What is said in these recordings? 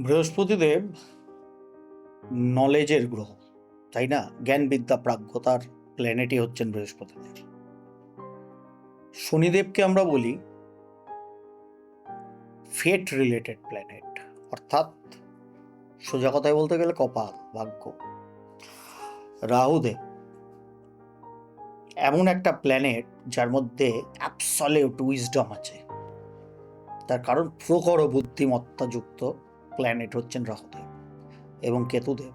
বৃহস্পতিদেব নলেজের গ্রহ, তাই না? জ্ঞান বিদ্যা প্রাজ্ঞতার প্ল্যানেটই হচ্ছেন বৃহস্পতিদেব। শনিদেবকে আমরা বলি ফেট রিলেটেড প্ল্যানেট অর্থাৎ সোজা কথায় বলতে গেলে কপাল, ভাগ্য। রাহুদেব এমন একটা প্ল্যানেট যার মধ্যে অ্যাবসলিউট উইজডম আছে। তার কারণ প্রখর বুদ্ধিমত্তা যুক্ত প্ল্যানেট হচ্ছেন রাহুদেব এবং কেতুদেব।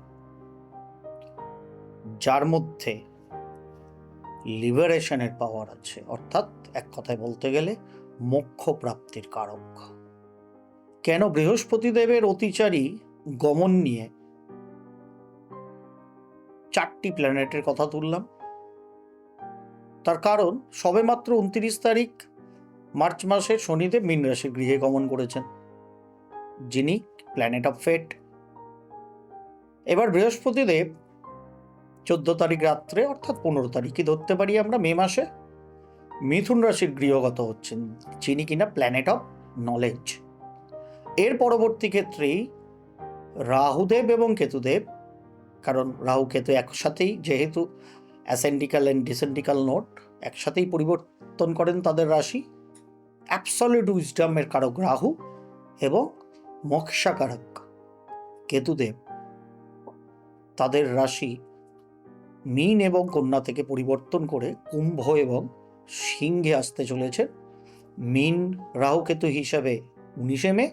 যার মধ্যে লিবারেশনের পাওয়ার আছে, অর্থাৎ এক কথায় বলতে গেলে মোক্ষ প্রাপ্তির কারক। কেন বৃহস্পতি দেবের অতিচারী গমন নিয়ে চারটি প্ল্যানেটের কথা তুললাম? তার কারণ সবেমাত্র উনত্রিশ তারিখ, মার্চ মাসে শনিদেব মীন রাশির গৃহে গমন করেছেন, যিনি প্ল্যানেট অফ ফেট এবার বৃহস্পতিদেব চোদ্দ তারিখ রাত্রে, অর্থাৎ পনেরো তারিখই ধরতে পারি আমরা মে মাসে, মিথুন রাশির গৃহগত হচ্ছেন, যিনি কিনা প্ল্যানেট অফ নলেজ এর পরবর্তী ক্ষেত্রেই রাহুদেব এবং কেতুদেব, কারণ রাহু কেতু একসাথেই, যেহেতু অ্যাসেন্ডিক্যাল অ্যান্ড ডিসেন্ডিক্যাল নোট একসাথেই পরিবর্তন করেন তাদের রাশি। অ্যাবসলিউট উইজডামের কারক রাহু এবং মক্ষাকারক কেতুদেব তাদের রাশি মীন এবং কন্যা থেকে পরিবর্তন করে কুম্ভ এবং সিংহে আসতে চলেছে। মীন রাহুকেতু হিসাবে উনিশে মে,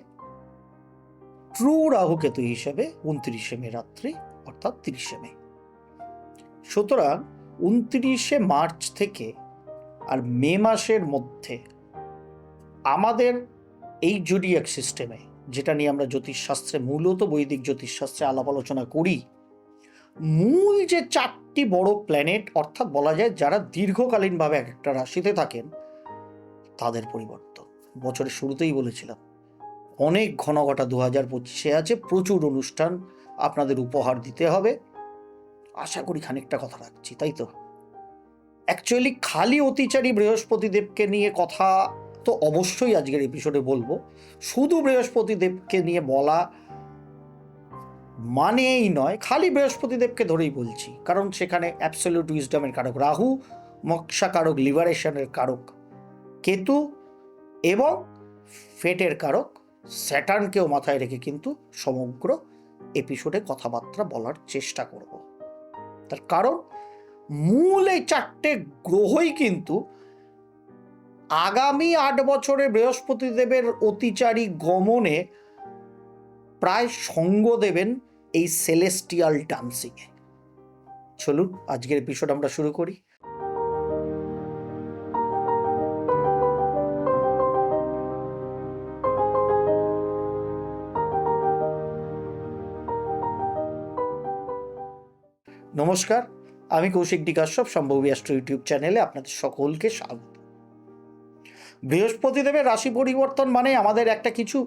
ট্রু রাহুকেতু হিসাবে উনত্রিশে মে রাত্রি, অর্থাৎ তিরিশে মে। সুতরাং উনত্রিশে মার্চ থেকে আর মে মাসের মধ্যে আমাদের এই জুডিয়াক সিস্টেমে যেটা নিয়ে আমরা জ্যোতিষশাস্ত্রে, মূলত বৈদিক জ্যোতিষশাস্ত্রে আলাপ আলোচনা করি, মূল যে চারটি বড় প্ল্যানেট অর্থাৎ বলা যায় যারা দীর্ঘকালীনভাবে এক একটা রাশিতে থাকেন, তাদের পরিবর্তন। বছরের শুরুতেই বলেছিলাম, অনেক ঘন ঘটা দু হাজার পঁচিশে আছে, প্রচুর অনুষ্ঠান আপনাদের উপহার দিতে হবে। আশা করি খানিকটা কথা রাখছি, তাই তো? অ্যাকচুয়ালি খালি অতিচারী বৃহস্পতিদেবকে নিয়ে কথা তো অবশ্যই আজকের এপিসোডে বলব, শুধু বৃহস্পতিদেবকে নিয়ে বলা মানেই নয়, খালি বৃহস্পতিদেবকে ধরেই বলছি। কারণ সেখানে অ্যাবসলিউট উইজডমের কারক রাহু, মক্ষা কারক লিবারেশনের কারক কেতু এবং ফেটের কারক স্যাটার্নকেও মাথায় রেখে কিন্তু সমগ্র এপিসোডে কথাবার্তা বলার চেষ্টা করব। তার কারণ মূল এই চারটে গ্রহই কিন্তু আগামী আট বছরে বৃহস্পতিদেবের অতিচারী গমনে প্রায় সঙ্গ দেবেন এই সেলেস্টিয়াল ডান্সিংয়ে চলুন, আজকের এপিসোড আমরা শুরু করি। নমস্কার, আমি কৌশিক ডিকাশ্যপ সম্ভবী অ্যাস্ট্রো ইউটিউব চ্যানেলে আপনাদের সকলকে স্বাগত। বৃহস্পতিদেবের রাশি পরিবর্তন মানে আমাদের একটা কিছু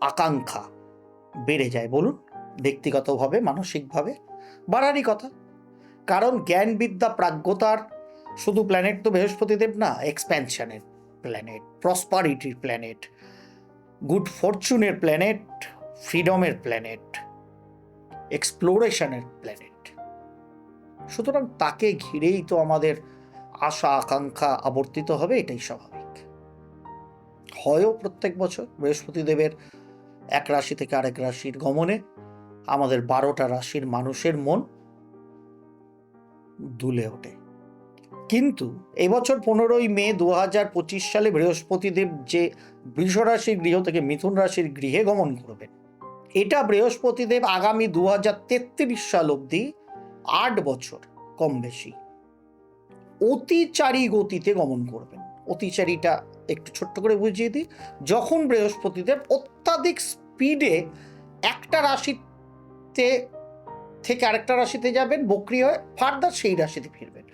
আকাঙ্ক্ষা বেড়ে যায়, বলুন। ব্যক্তিগতভাবে, মানসিকভাবে, বাড়ারই কথা। কারণ জ্ঞান বিদ্যা প্রাজ্ঞতার শুধু প্ল্যানেট তো বৃহস্পতিদেব না এক্সপ্যানশনের প্ল্যানেট প্রসপারিটির প্ল্যানেট গুড ফরচুনের প্ল্যানেট ফ্রিডমের প্ল্যানেট এক্সপ্লোরেশনের প্ল্যানেট সুতরাং তাকে ঘিরেই তো আমাদের আশা, আকাঙ্ক্ষা আবর্তিত হবে, এটাই স্বাভাবিক হয়ও প্রত্যেক বছর। বৃহস্পতিদেবের এক রাশি থেকে আরেক রাশির গমনে আমাদের বারোটা রাশির মানুষের মন দুলে ওঠে। কিন্তু এবছর পনেরোই মে দু হাজার পঁচিশ সালে বৃহস্পতিদেব যে বৃষ রাশির গৃহ থেকে মিথুন রাশির গৃহে গমন করবেন। এটা বৃহস্পতিদেব আগামী দু হাজার তেত্রিশ সাল অবধি আট বছর কম বেশি অতিচারী গতিতে গমন করবেন। অতিচারীটা একটু ছোট্ট করে বুঝিয়ে দিই। যখন বৃহস্পতিদেব অত্যাধিক স্পিডে একটা রাশিতে থেকে আরেকটা রাশিতে যাবেন, বক্রি হয়ে ফার্দার সেই রাশিতে ফিরবেন।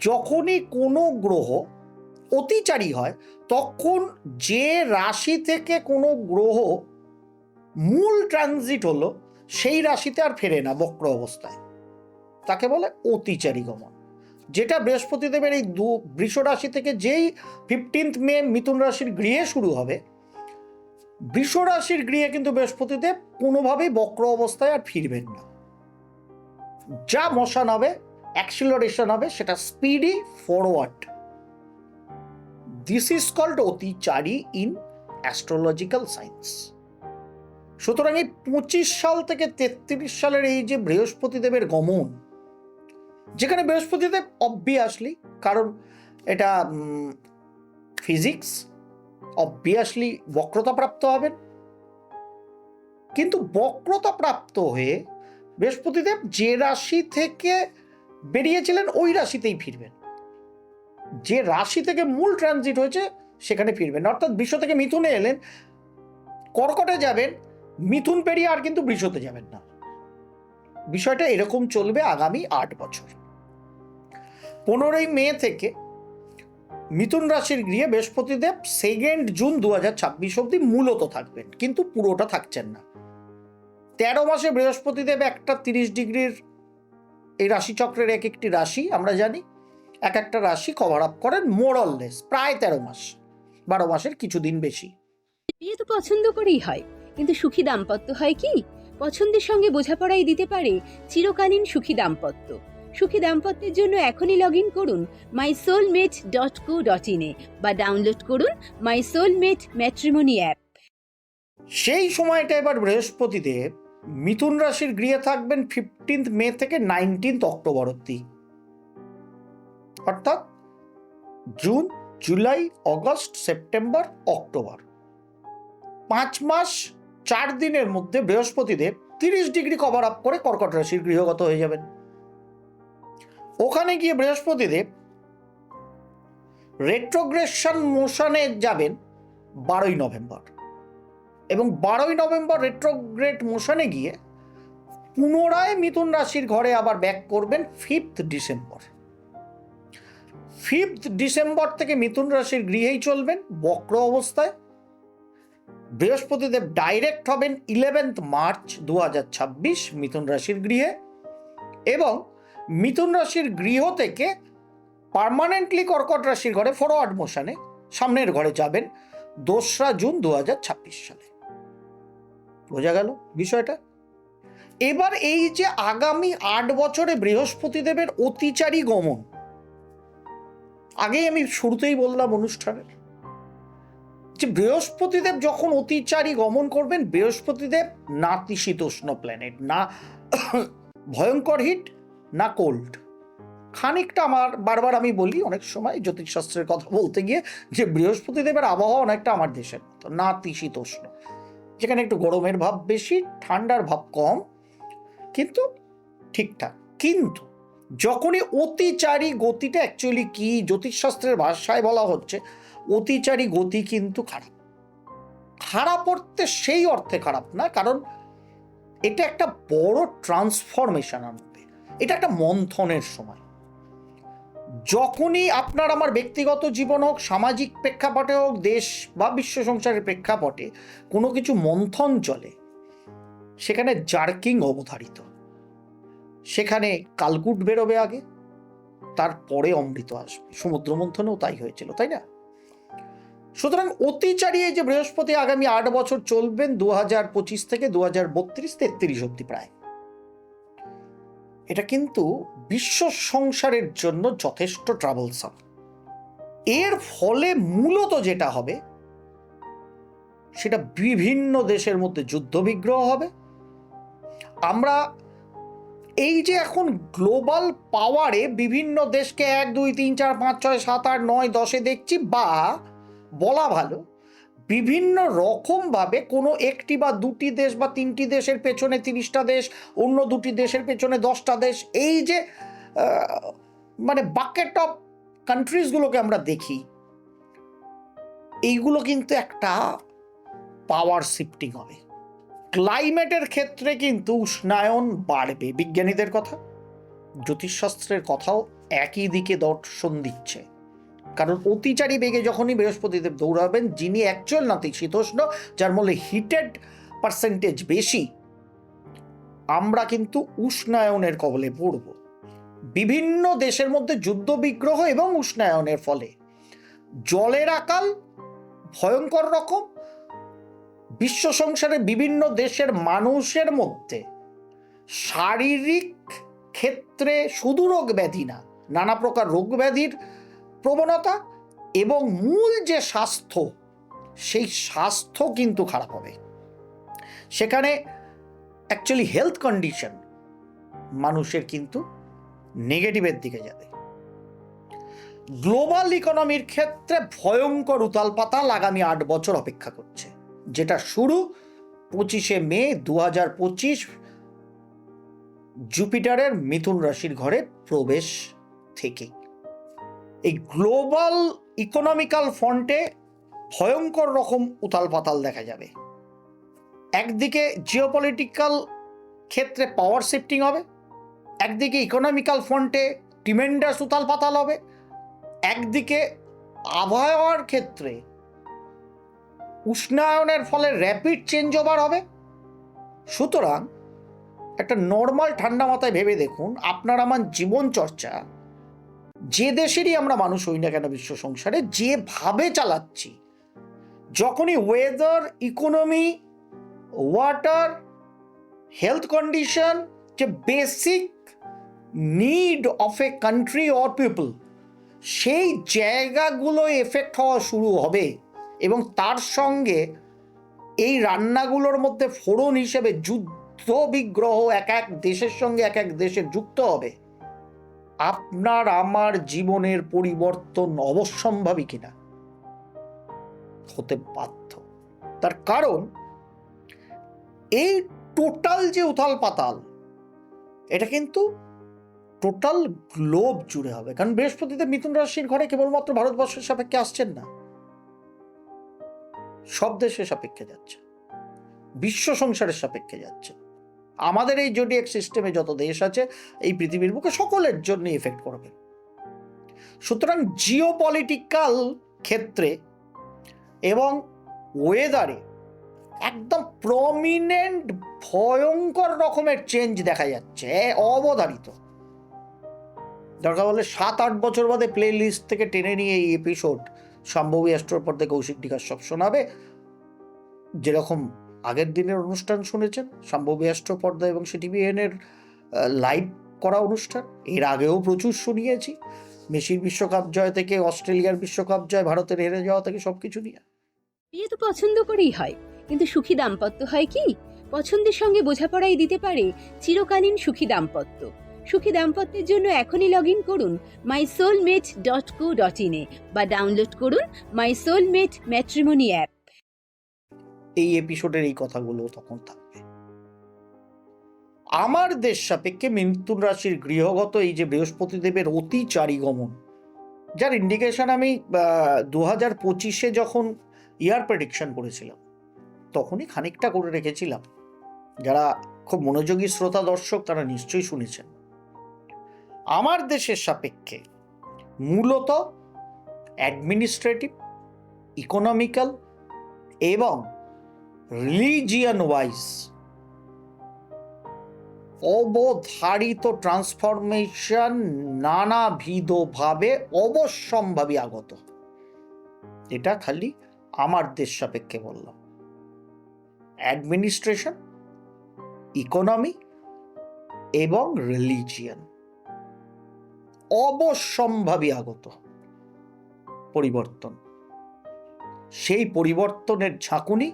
যখনই কোনো গ্রহ অতিচারী হয়, তখন যে রাশি থেকে কোনো গ্রহ মূল ট্রানজিট হলো, সেই রাশিতে আর ফেরে না বক্র অবস্থায়। তাকে বলে অতিচারী গমন। যেটা বৃহস্পতিদেবের এই দু বৃষ রাশি থেকে যেই ফিফটিন্থ মে মিথুন রাশির গৃহে শুরু হবে, বৃষ রাশির গৃহে কিন্তু বৃহস্পতিদেব কোনোভাবেই বক্র অবস্থায় আর ফিরবেন না। যা মশান হবে অ্যাক্সিলারেশন হবে, সেটা speedy forward this is called অতিচারী in astrological science সুতরাং এই পঁচিশ সাল থেকে তেত্রিশ সালের এই যে বৃহস্পতিদেবের গমন যেখানে বৃহস্পতিদেব অবভিয়াসলি কারণ এটা ফিজিক্স অবভিয়াসলি বক্রতা প্রাপ্ত হবেন কিন্তু বক্রতা প্রাপ্ত হয়ে বৃহস্পতিদেব যে রাশি থেকে বেরিয়েছিলেন, ওই রাশিতেই ফিরবেন। যে রাশি থেকে মূল ট্রানজিট হয়েছে, সেখানে ফিরবেন। অর্থাৎ বিশ্ব থেকে মিথুনে এলেন, কর্কটে যাবেন, মিথুন পেরিয়ে আর কিন্তু বৃষতে যাবেন না। বিষয়টা এরকম চলবে আগামী আট বছর। পনেরোই মে থেকে মিথুন রাশির গৃহে বৃহস্পতিদেব সেকেন্ড জুন দু হাজার ছাব্বিশ অব্দি মূলত থাকবেন, কিন্তু পুরোটা থাকছেন না। তেরো মাসে বৃহস্পতিদেব একটা তিরিশ ডিগ্রির এই রাশিচক্রের এক একটি রাশি, আমরা জানি, এক একটা রাশি কভার আপ করেন মোরললেস প্রায় তেরো মাস, বারো মাসের কিছুদিন বেশি। বিয়ে তো পছন্দ করেই হয়, কিন্তু সুখী দাম্পত্য হয় কি? পছন্দের সঙ্গে বোঝাপড়াই দিতে পারে চিরকালীন সুখী দাম্পত্য। সুখী দাম্পত্যের জন্য এখনই লগ ইন করুন my soulmate dot co dot ইনে বা ডাউনলোড করুন মাই সোলমেট ম্যাট্রিমনি অ্যাপ সেই সময়টা এবার বৃহস্পতিদেব মিথুন রাশির গৃহে থাকবেন ফিফটিন্থ মে থেকে নাইনটিন্থ অক্টোবর অব্দি অর্থাৎ June, July, August, September, October. পাঁচ মাস, চার দিনের মধ্যে বৃহস্পতিদেব তিরিশ ডিগ্রি কভার আপ করে কর্কট রাশির গৃহগত হয়ে যাবেন। ওখানে গিয়ে বৃহস্পতিদেব রেট্রোগ্রেশন মোশনে যাবেন বারোই নভেম্বর। এবং বারোই নভেম্বর রেট্রোগ্রেড মোশনে গিয়ে পুনরায় মিথুন রাশির ঘরে আবার ব্যাক করবেন ফিফথ ডিসেম্বর। ফিফথ ডিসেম্বর থেকে মিথুন রাশির গৃহেই চলবেন বক্র অবস্থায়। বৃহস্পতিদেব ডাইরেক্ট হবেন ইলেভেন্থ মার্চ দু মিথুন রাশির গৃহে। এবং মিথুন রাশির গৃহ থেকে পার্মানেন্টলি কর্কট রাশির ঘরে ফরওয়ার্ড মোশনে সামনের ঘরে যাবেন দোসরা জুন দু হাজার ছাব্বিশ সালে। বোঝা গেল বিষয়টা? এবার এই যে আগামী আট বছরে বৃহস্পতিদেবের অতিচারী গমন, আগেই আমি শুরুতেই বললাম অনুষ্ঠানের, যে বৃহস্পতিদেব যখন অতিচারী গমন করবেন, বৃহস্পতিদেব নাতিশীতোষ্ণ প্ল্যানেট না ভয়ঙ্কর হিট না কোল্ড খানিকটা আমার, বারবার আমি বলি অনেক সময় জ্যোতিষশাস্ত্রের কথা বলতে গিয়ে যে বৃহস্পতিদেবের আবহাওয়া অনেকটা আমার দেশের মতো নাতিশীতোষ্ণ যেখানে একটু গরমের ভাব বেশি, ঠান্ডার ভাব কম, কিন্তু ঠিকঠাক। কিন্তু যখনই অতিচারী গতিটা অ্যাকচুয়ালি কি জ্যোতিষশাস্ত্রের ভাষায় বলা হচ্ছে, অতিচারী গতি কিন্তু খারাপ। খারাপ অর্থে সেই অর্থে খারাপ না, কারণ এটা একটা বড় ট্রান্সফরমেশন আনবে এটা একটা মন্থনের সময়। যখনই আপনার আমার ব্যক্তিগত জীবন হোক, সামাজিক প্রেক্ষাপটে হোক, দেশ বা বিশ্ব সংসারের প্রেক্ষাপটে কোনো কিছু মন্থন চলে, সেখানে জার্কিং অবধারিত। সেখানে কালকুট বেরোবে আগে, তারপরে অমৃত আসবে। সমুদ্র মন্থনেও তাই হয়েছিল, তাই না? সুতরাং অতিচারী এই যে বৃহস্পতি আগামী আট বছর চলবেন দু হাজার পঁচিশ থেকে দু হাজার বত্রিশ তেত্রিশ অব্দি প্রায়। এটা কিন্তু বিশ্ব সংসারের জন্য যথেষ্ট ট্রাভেলসাম এর ফলে মূলত যেটা হবে, সেটা বিভিন্ন দেশের মধ্যে যুদ্ধবিগ্রহ হবে। আমরা এই যে এখন গ্লোবাল পাওয়ারে বিভিন্ন দেশকে এক, দুই, তিন, চার, পাঁচ, ছয়, সাত, আট, নয়, দশে দেখছি, বা বলা ভালো বিভিন্ন রকমভাবে কোনো একটি বা দুটি দেশ বা তিনটি দেশের পেছনে তিরিশটা দেশ, অন্য দুটি দেশের পেছনে দশটা দেশ, এই যে মানে বাকেট অফ কান্ট্রিজগুলোকে আমরা দেখি, এইগুলো কিন্তু একটা পাওয়ার শিফটিং হবে ক্লাইমেটের ক্ষেত্রে কিন্তু উষ্ণায়ন বাড়বে। বিজ্ঞানীদের কথা, জ্যোতিষশাস্ত্রের কথাও একই দিকে দর্শন দিচ্ছে। কারণ অতিচারী বেগে যখনই বৃহস্পতিদেব দৌড়াবেন, যিনি অ্যাকচুয়াল নাতিশীতোষ্ণ যার মধ্যে হিটেড পার্সেন্টেজ বেশি, আমরা কিন্তু উষ্ণায়নের কবলে পড়ব। বিভিন্ন দেশের মধ্যে যুদ্ধ বিগ্রহ এবং উষ্ণায়নের ফলে। জলের আকাল ভয়ঙ্কর রকম। বিশ্ব সংসারে বিভিন্ন দেশের মানুষের মধ্যে শারীরিক ক্ষেত্রে শুধু রোগ ব্যাধি না, নানা প্রকার রোগ ব্যাধির প্রবণতা এবং মূল যে স্বাস্থ্য, সেই স্বাস্থ্য কিন্তু খারাপ হবে। সেখানে অ্যাকচুয়ালি হেলথ কন্ডিশন মানুষের কিন্তু নেগেটিভের দিকে যাবে। গ্লোবাল ইকোনমির ক্ষেত্রে ভয়ঙ্কর উতাল পাতাল আগামী আট বছর অপেক্ষা করছে, যেটা শুরু পঁচিশে মে দু হাজার পঁচিশ জুপিটারের মিথুন রাশির ঘরে প্রবেশ থেকে। এই গ্লোবাল ইকোনমিক্যাল ফ্রন্টে ভয়ঙ্কর রকম উতাল পাতাল দেখা যাবে। একদিকে জিওপলিটিক্যাল ক্ষেত্রে পাওয়ার শিফটিং হবে, একদিকে ইকোনমিক্যাল ফ্রন্টে টিমেন্ডাস উতাল পাতাল হবে, একদিকে আবহাওয়ার ক্ষেত্রে উষ্ণায়নের ফলে র্যাপিড চেঞ্জ ওভার হবে। সুতরাং একটা নর্মাল ঠান্ডা মাথায় ভেবে দেখুন, আপনার আমার জীবন চর্চা যে দেশেরই আমরা মানুষ হই না কেন বিশ্ব সংসারে, যেভাবে চালাচ্ছি, যখনই weather economy water health condition যে basic need of a country or people সেই জায়গাগুলো এফেক্ট হওয়া শুরু হবে এবং তার সঙ্গে এই রান্নাগুলোর মধ্যে ফোড়ন হিসেবে যুদ্ধ বিগ্রহ এক এক দেশের সঙ্গে এক এক দেশে যুক্ত হবে। আপনার আমার জীবনের পরিবর্তন অবশ্যম্ভাবী কিনা? হতে বাধ্য। তার কারণ, এই টোটাল যে উথাল পাতাল, এটা কিন্তু টোটাল গ্লোব জুড়ে হবে। কারণ বৃহস্পতিতে মিথুন রাশির ঘরে কেবলমাত্র ভারতবর্ষের সাপেক্ষে আসছেন না। সব দেশের সাপেক্ষে যাচ্ছে। বিশ্ব সংসারের সাপেক্ষে যাচ্ছে। আমাদের এই জোডিয়াক সিস্টেমে যত দেশ আছে, এই পৃথিবীর বুকে সকলের জন্য এফেক্ট করবে সুতরাং জিও পলিটিক্যাল ক্ষেত্রে এবং ওয়েদারে একদম প্রমিনেন্ট ভয়ঙ্কর রকমের চেঞ্জ দেখা যাচ্ছে, অবধারিত। দরকার বলে সাত আট বছর বাদে প্লে লিস্ট থেকে টেনে নিয়ে এই এপিসোড সম্ভবী অ্যাস্ট্রোর পর্দায় কৌশিক ডিকার সব শোনাবে। যেরকম আগের দিনের অনুষ্ঠান শুনেছেন সম্ভবী পর্দা এবং সিটিভিএন এর লাইভ করা অনুষ্ঠান। এর আগেও প্রচুর শুনিয়েছি। মেসির বিশ্বকাপ জয় থেকে অস্ট্রেলিয়ার বিশ্বকাপ জয় ভারতের হেরে যাওয়া থেকে সব কিছু নিয়ে। বিয়ে তো পছন্দ করেই হয়, কিন্তু সুখী দাম্পত্য হয় কি? পছন্দের সঙ্গে বোঝাপড়াই দিতে পারে চিরকালীন সুখী দাম্পত্য। সুখী দাম্পত্যের জন্য এখনই লগ ইন করুন my soulmate dot co dot ইনে বা ডাউনলোড করুন মাই সোলমেট ম্যাট্রিমনি অ্যাপ এই এপিসোডের এই কথাগুলো তখন থাকবে। আমার দেশ সাপেক্ষে মিথুন রাশির গৃহগত এই যে বৃহস্পতি দেবের অতিচারী গমন যার ইন্ডিকেশন আমি দু হাজার পঁচিশে যখন ইয়ার প্রেডিকশন করেছিলাম, তখনই খানিকটা করে রেখেছিলাম। যারা খুব মনোযোগী শ্রোতা দর্শক, তারা নিশ্চয়ই শুনেছেন। আমার দেশের সাপেক্ষে মূলত অ্যাডমিনিস্ট্রেটিভ ইকোনমিক্যাল এবং রিলিজিয়ান ওয়াইজ অবধারিত ট্রান্সফরমেশন নানাবিধভাবে অবশ্যম্ভাবী আগত। এটা খালি আমার দেশ সাপেক্ষে বললাম। অ্যাডমিনিস্ট্রেশন ইকোনমি এবং রিলিজিয়ান অবশ্যম্ভাবী আগত। পরিবর্তন। সেই পরিবর্তনের ঝাঁকুনি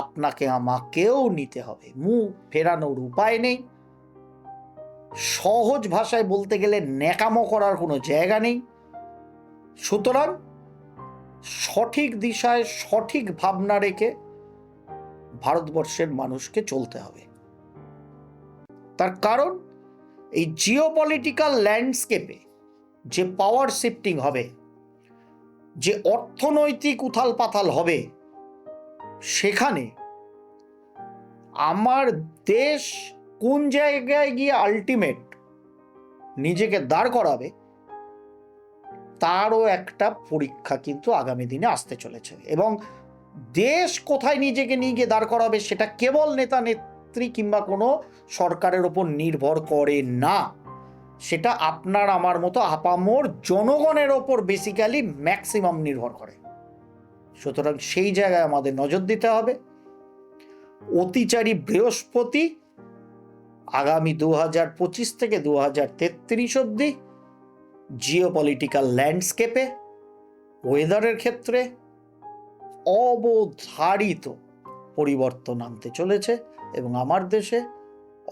আপনাকে আমাকেও নিতে হবে। মুখ ফেরানোর উপায় নেই। সহজ ভাষায় বলতে গেলে ন্যাকামো করার কোনো জায়গা নেই। সুতরাং সঠিক দিশায় সঠিক ভাবনা রেখে ভারতবর্ষের মানুষকে চলতে হবে। তার কারণ এই জিও পলিটিক্যাল ল্যান্ডস্কেপে যে পাওয়ার শিফটিং হবে, যে অর্থনৈতিক উথাল পাথাল হবে সেখানে আমার দেশ কোন জায়গায় গিয়ে আলটিমেট নিজেকে দাঁড় করাবে, তারও একটা পরীক্ষা কিন্তু আগামী দিনে আসতে চলেছে। এবং দেশ কোথায় নিজেকে নিয়ে গিয়ে দাঁড় করাবে সেটা কেবল নেতা, নেত্রী কিংবা কোনো সরকারের ওপর নির্ভর করে না। সেটা আপনার, আমার মতো আপামোর জনগণের ওপর বেসিক্যালি ম্যাক্সিমাম নির্ভর করে। সুতরাং সেই জায়গায় আমাদের নজর দিতে হবে। অতিচারী বৃহস্পতি আগামী দু হাজার পঁচিশ থেকে দু হাজার তেত্রিশ অব্দি জিও পলিটিক্যাল ল্যান্ডস্কেপে ওয়েদারের ক্ষেত্রে অবধারিত পরিবর্তন আনতে চলেছে এবং আমার দেশে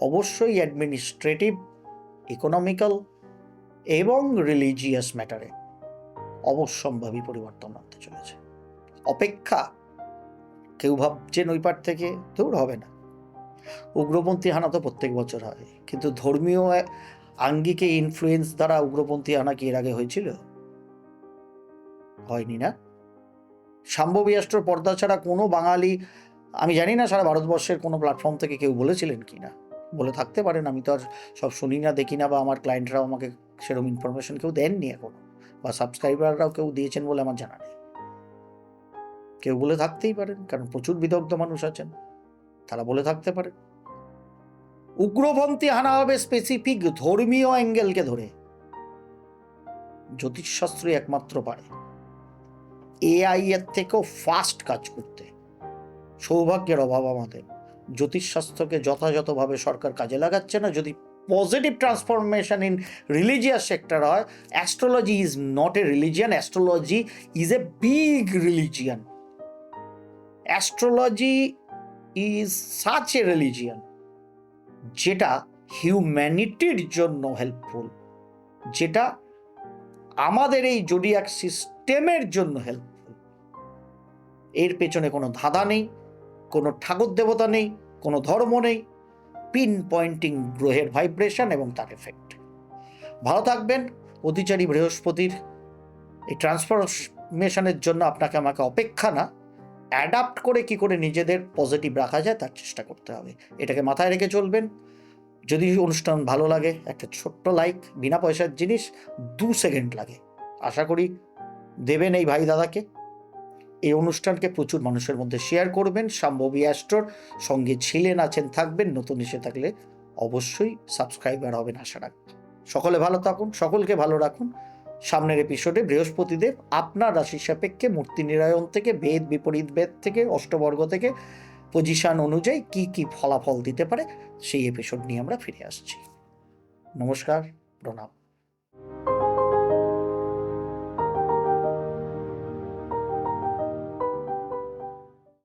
অবশ্যই অ্যাডমিনিস্ট্রেটিভ ইকোনমিক্যাল এবং রিলিজিয়াস ম্যাটারে অবশ্যম্ভাবী পরিবর্তন আনতে চলেছে। অপেক্ষা কেউ ভাবছেন ওই পার থেকে দূর হবে না। উগ্রপন্থী হানা তো প্রত্যেক বছর হয়, কিন্তু ধর্মীয় আঙ্গিকে ইনফ্লুয়েন্স দ্বারা উগ্রপন্থী হানা কি এর আগে হয়েছিল? হয়নি না। শাম্ভবী পর্দা ছাড়া কোনো বাঙালি, আমি জানি না সারা ভারতবর্ষের কোনো প্ল্যাটফর্ম থেকে কেউ বলেছিলেন কি না। বলে থাকতে পারেন, আমি তো আর সব শুনি না, দেখি না, বা আমার ক্লায়েন্টরাও আমাকে সেরকম ইনফরমেশন কেউ দেননি এখনও, বা সাবস্ক্রাইবাররাও কেউ দিয়েছেন বলে আমার জানা নেই। কেউ বলে থাকতেই পারেন, কারণ প্রচুর বিদগ্ধ মানুষ আছেন, তারা বলে থাকতে পারে। উগ্রপন্থী হানা হবে স্পেসিফিক ধর্মীয় অ্যাঙ্গেলকে ধরে। জ্যোতিষশাস্ত্রই একমাত্র পারে। এআই এর থেকেও ফাস্ট কাজ করতে। সৌভাগ্যের অভাব আমাদের। জ্যোতিষশাস্ত্রকে যথাযথভাবে সরকার কাজে লাগাচ্ছে না। যদি positive transformation in religious sector হয় astrology is not a religion astrology is a big religion astrology is such a religion যেটা হিউম্যানিটির জন্য হেল্পফুল যেটা আমাদের এই জোডিয়াক সিস্টেমের জন্য হেল্পফুল এর পেছনে কোনো ধাঁধা নেই, কোনো ঠাকুর দেবতা নেই, কোনো ধর্ম নেই পিন পয়েন্টিং গ্রহের ভাইব্রেশন এবং তার এফেক্ট ভালো থাকবেন, অতিচারী বৃহস্পতির এই ট্রান্সফরমেশনের জন্য আপনাকে আমাকে অপেক্ষা না। অ্যাডাপ্ট করে কি করে নিজেদের পজিটিভ রাখা যায়, তার চেষ্টা করতে হবে। এটাকে মাথায় রেখে চলবেন। যদি অনুষ্ঠান ভালো লাগে, একটা ছোট্ট লাইক বিনা পয়সার জিনিস, দু সেকেন্ড লাগে। আশা করি দেবেন এই ভাই দাদাকে। এই অনুষ্ঠানকে প্রচুর মানুষের মধ্যে শেয়ার করবেন। সম্ভবী অ্যাস্ট্রোর সঙ্গে ছিলেন, আছেন, থাকবেন, নতুন এসে থাকলে অবশ্যই সাবস্ক্রাইবার হবেন, আশা রাখব সকলে ভালো থাকুন, সকলকে ভালো রাখুন। সামনের এপিসোডে বৃহস্পতিদেব আপনার রাশির সাপেক্ষে মূর্তি নিরায়ণ থেকে বেদ বিপরীত বেদ থেকে, অষ্টবর্গ থেকে পজিশন অনুযায়ী কি কি ফলাফল দিতে পারে, সেই এপিসোড নিয়ে আমরা ফিরে আসছি। নমস্কার, প্রণাম।